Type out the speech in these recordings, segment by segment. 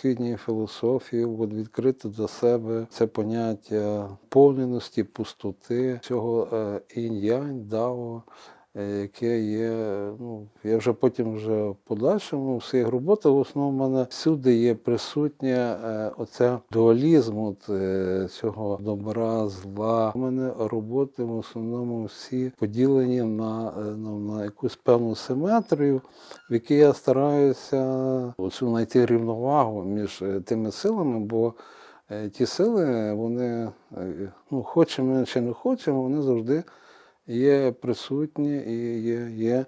східній філософії, от відкрити для себе це поняття повненості, пустоти, цього е, інь-янь, дао, яке є. Ну, я вже потім вже в подальшому в своїх роботах в основному в мене всюди є присутнє е, оце дуалізм от, е, цього добра, зла. У мене роботи в основному всі поділені на, е, ну, на якусь певну симетрію, в якій я стараюся оцю знайти рівновагу між е, тими силами, бо е, ті сили, вони, е, ну, хочемо чи не хочемо, вони завжди є присутні і є, є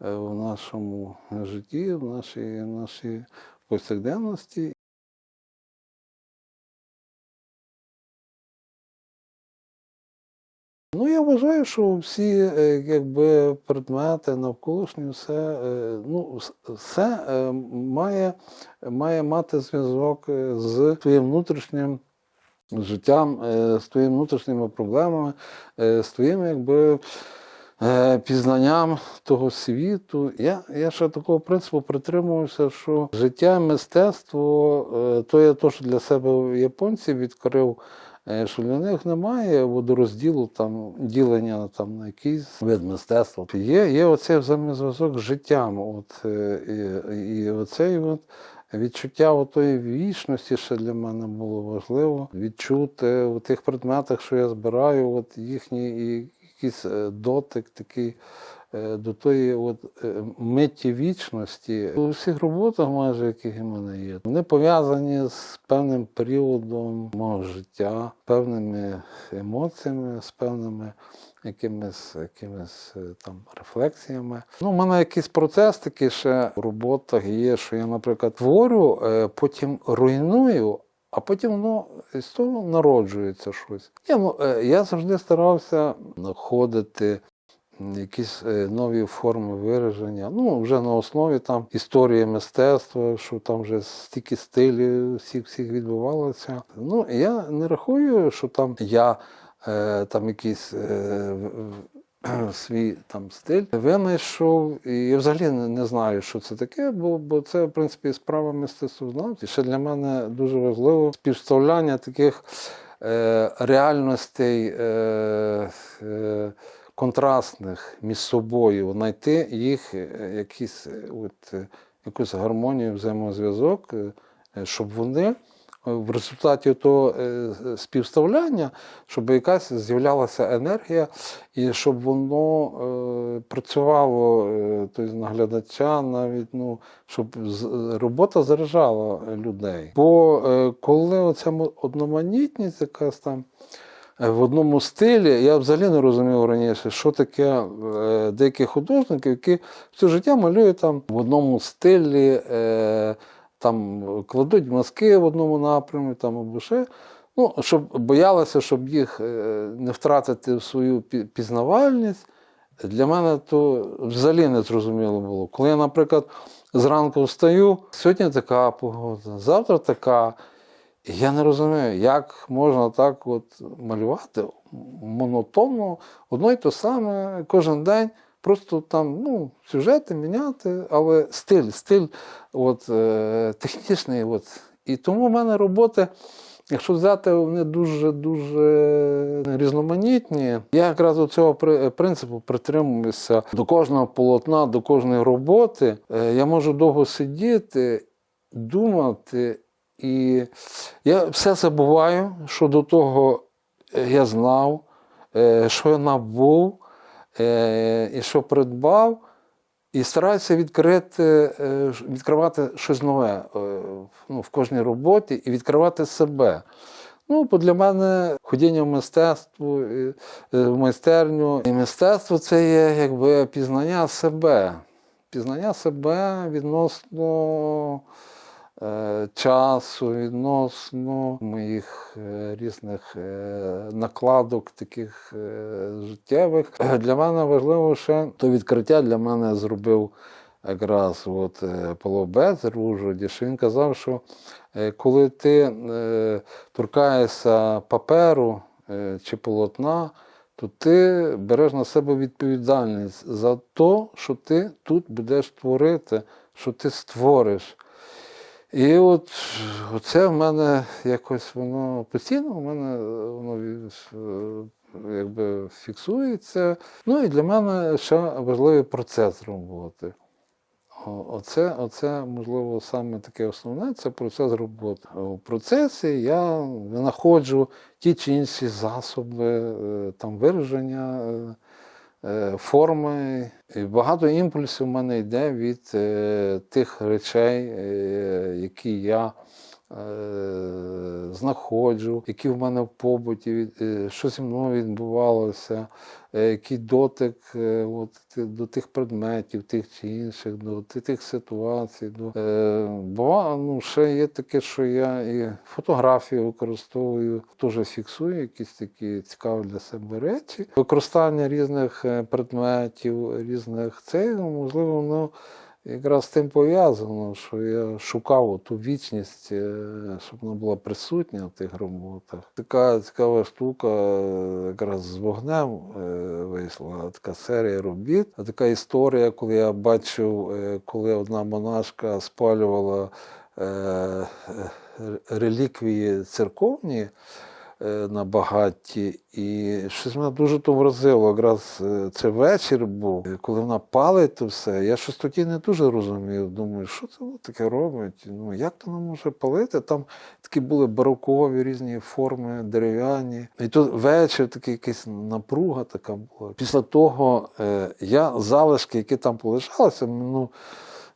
е, в нашому житті, в нашій, в нашій повсякденності. Ну, я вважаю, що всі е, якби, предмети навколишні, все, е, ну, все має, має мати зв'язок з твоїм внутрішнім життям, е, з твоїми внутрішніми проблемами, е, з твоїм якби, е, пізнанням того світу. Я, я ще такого принципу притримуюся, що життя, мистецтво то є те, що для себе японці відкрив. Що для них немає водорозділу, там ділення там на якийсь вид мистецтва. Є, є оцей взаємозв'язок з життям. От, і, і оцей от відчуття отої вічності ще для мене було важливо. Відчути у тих предметах, що я збираю, от їхній якийсь е, дотик такий е, до тої от е, миті вічності. У всіх роботах, майже яких у мене є, вони пов'язані з певним періодом мого життя, певними емоціями, з певними якимись, якимись е, там рефлексіями. Ну, у мене якийсь процес такий ще в роботах є, що я, наприклад, творю, е, потім руйную. А потім воно з того народжується щось. Я, ну, е, я завжди старався знаходити якісь нові форми вираження. Ну, вже на основі там історії мистецтва, що там вже стільки стилів всіх всіх відбувалося. Ну, я не рахую, що там я там якийсь. Е, свій там стиль винайшов, і я взагалі не, знаю, що це таке, бо, бо це, в принципі, справа мистецтвознавців. Ще для мене дуже важливо співставляння таких е, реальностей е, е, контрастних між собою, знайти їх е, якісь, е, от, е, якусь гармонію, взаємозв'язок, е, е, щоб вони е, в результаті того е, співставляння, щоб якась з'являлася енергія, і щоб воно е, працювало тобто, на глядача, навіть ну, щоб робота заряджала людей. Бо коли оця одноманітність якась там. В одному стилі я взагалі не розумів раніше, що таке деякі художники, які все життя малюють там в одному стилі, там кладуть маски в одному напрямі, там або ще. Ну, щоб боялися, щоб їх е, не втратити в свою пізнавальність. Для мене то взагалі не зрозуміло було. Коли я, наприклад, зранку встаю, сьогодні така погода, завтра така. Я не розумію, як можна так от малювати монотонно, одно й те саме кожен день, просто там ну, сюжети міняти, але стиль, стиль от, е, технічний. От. І тому в мене роботи, якщо взяти, вони дуже-дуже різноманітні. Я якраз до цього принципу притримуюся до кожного полотна, до кожної роботи. Е, Я можу довго сидіти, думати. І я все забуваю, що до того е, я знав, е, що я набув і що придбав, і стараюся відкрити, е, відкривати щось нове е, ну, в кожній роботі і відкривати себе. Ну, бо для мене ходіння в мистецтво, е, в майстерню. І мистецтво це є якби пізнання себе. Пізнання себе відносно е, часу, відносно моїх е, різних е, накладок, таких е, життєвих. Е, Для мене важливо ще то відкриття для мене зробив якраз от, е, в що він казав, що е, коли ти е, торкаєшся паперу е, чи полотна, то ти береш на себе відповідальність за те, що ти тут будеш творити, що ти створиш. І от це в мене якось воно постійно, в мене воно е, якби фіксується. Ну і для мене ще важливий процес роботи. Оце, оце, можливо, саме таке основне це процес роботи. У процесі я знаходжу ті чи інші засоби е, там вираження, е, форми. І багато імпульсів в мене йде від е, тих речей, е, які я е, знаходжу, які в мене в побуті, е, що зі мною відбувалося, е, який дотик е, от, до тих предметів, тих чи інших, до тих ситуацій. До, е, бува, ну, ще є таке, що я і фотографію використовую, теж фіксую якісь такі цікаві для себе речі. Використання різних е, предметів, різних це, можливо, воно якраз з тим пов'язано, що я шукав ту вічність, е, щоб вона була присутня в тих роботах. Така цікава штука, е, якраз з вогнем е, вийшла така серія робіт. А така історія, коли я бачив, коли одна монашка спалювала реліквії церковні на багатті, і щось мене дуже то вразило. Якраз е, це вечір був, е, коли вона палить то все. Я щось тоді не дуже розумів. Думаю, що це таке робить? Ну як то вона може палити? Там такі були барокові різні форми, дерев'яні. І тут вечір такий якась напруга така була. Після того е, я залишки, які там полишалися, ну.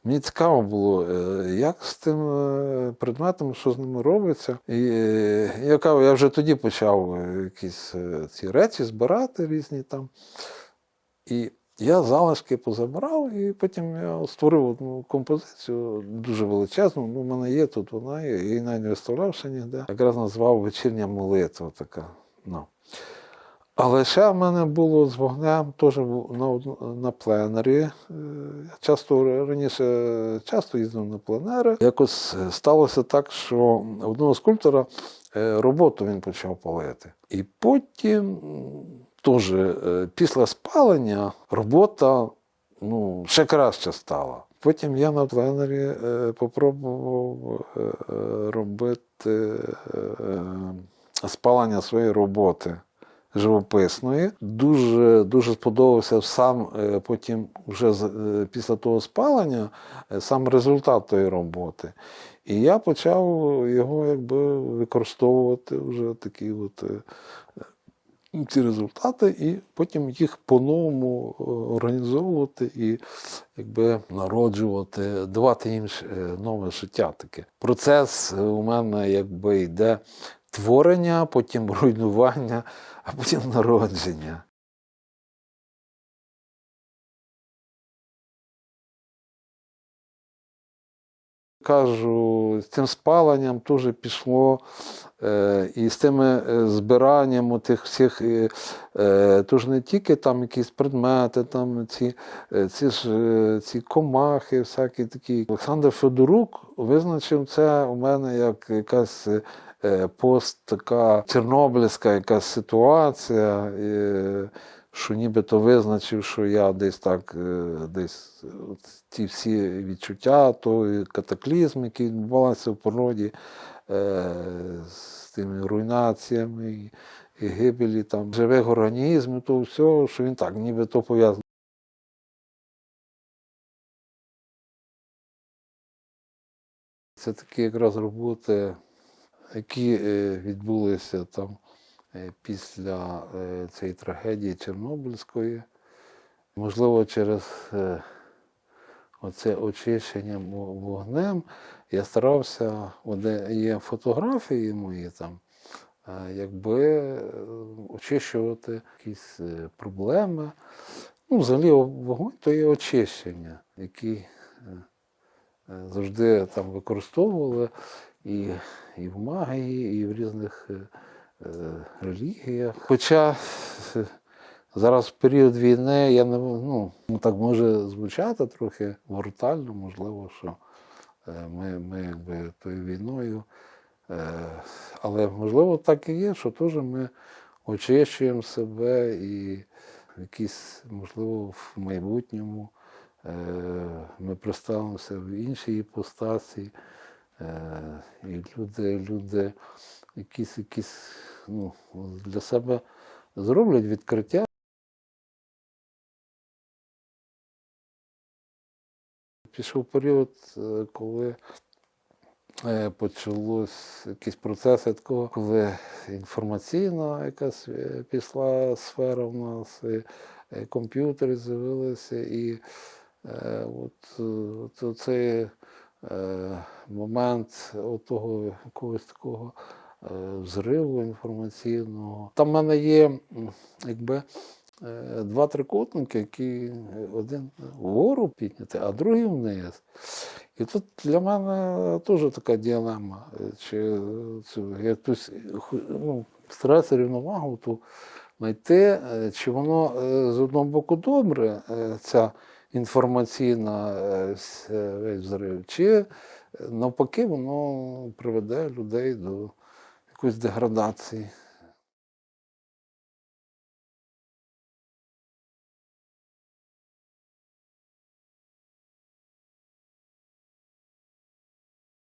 Мені цікаво було, е, як з тим е, предметом, що з ними робиться. І е, я я вже тоді почав якісь ці речі збирати різні там. І я залишки позабирав, і потім я створив одну композицію дуже величезну. Ну, в мене є тут, вона я її навіть не виставляв ще ніде. Якраз назвав вечірня молитва така. Ну. Але ще в мене було з вогнем теж на, на пленері. Е, Я часто раніше часто їздив на пленери. Якось е, сталося так, що одного скульптора е, роботу він почав палити. І потім теж е, після спалення робота ну, ще краще стала. Потім я на пленері е, попробував е, е, робити е, спалення своєї роботи живописної. Дуже, дуже сподобався сам е, потім, вже е, після того спалення, е, сам результат тої роботи. І я почав його якби використовувати вже такі от. ці результати, і потім їх по-новому організовувати і якби народжувати, давати їм нове життя таке. Процес у мене якби йде творення, потім руйнування, а потім народження. Кажу, з цим спаленням теж пішло, е, і з тими е, збиранням тих всіх, е, е, то ж не тільки там якісь предмети, там ці, е, ці, ж, ці комахи, всякі такі. Олександр Федорук визначив це у мене як якась пост така чорнобильська якась ситуація. е, що нібито визначив, що я десь так, е, десь ті всі відчуття, той катаклізм, який відбувався в природі е, з тими руйнаціями і гибелі там живих організмів, то все, що він так, нібито пов'язаний. Це такі якраз роботи, які е, відбулися там е, після е, цієї трагедії Чорнобильської. Можливо, через оце очищення вогнем я старався, де є фотографії мої там, якби очищувати якісь проблеми. Ну, взагалі вогонь то є очищення, е, завжди там використовували і, і в магії, і в різних е, е, релігіях. Хоча е, зараз в період війни я не ну, ну, так може звучати трохи брутально, можливо, що е, ми, ми якби тою війною. е, Але можливо так і є, що теж ми очищуємо себе і якісь, можливо, в майбутньому ми представимося в іншій іпостасі. Е, і люди, люди якісь, якісь ну, для себе зроблять відкриття. Пішов період, е, коли е, почалось якісь процеси такого, коли інформаційна якась пішла сфера в нас, і, комп'ютери з'явилися, і от, от цей е, момент того якогось такого е, взриву інформаційного. Там в мене є якби. е, Два трикутники, які е, один вгору підняти, а другий вниз. І тут для мене теж така діалема. е, Чи е, я ну, стараюся рівновагу ту знайти, е, чи воно е, з одного боку добре, е, ця інформаційна е, е, взрив, чи е, навпаки воно приведе людей до якоїсь деградації.